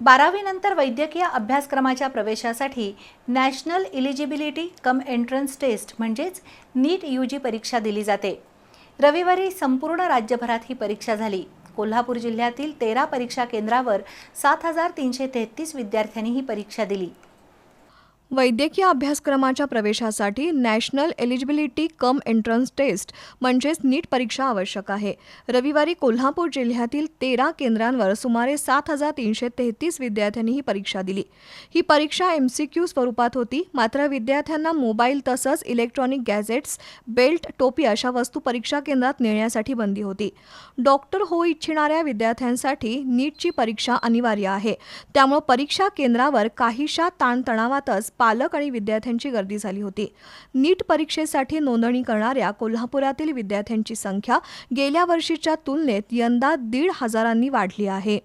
बारावीनंतर वैद्यकीय अभ्यासक्रमाच्या प्रवेशासाठी national eligibility cum entrance test म्हणजेच नीट यू जी परीक्षा दिली जाते. रविवारी संपूर्ण राज्यभरात ही परीक्षा झाली. कोल्हापूर जिल्ह्यातील तेरा परीक्षा केंद्रावर सात हजार तीनशे तेहतीस विद्यार्थ्यांनी ही परीक्षा दिली. वैद्यकीय अभ्यासक्रमाच्या प्रवेशासाठी national eligibility cum entrance test म्हणजेच नीट परीक्षा आवश्यक आहे. रविवारी कोल्हापूर जिल्ह्यातील तेरा केंद्रांवर सुमारे सात हजार तीनशे तेहतीस विद्यार्थ्यांनी ही परीक्षा दिली. ही परीक्षा एम सी क्यू स्वरूपात होती मात्र विद्यार्थ्यांना मोबाईल तसंच इलेक्ट्रॉनिक गॅझेट्स बेल्ट टोपी अशा वस्तू परीक्षा केंद्रात नेण्यासाठी बंदी होती. डॉक्टर होऊ इच्छिणाऱ्या विद्यार्थ्यांसाठी नीटची परीक्षा अनिवार्य आहे. त्यामुळे परीक्षा केंद्रावर काहीशा ताणतणावातच पालक आणि विद्यार्थ्यांची गर्दी झाली होती. नीट परीक्षेसाठी नोंदणी करणाऱ्या कोल्हापुरातील विद्यार्थ्यांची संख्या गेल्या वर्षीच्या तुलनेत यंदा दीड हजारांनी वाढली आहे.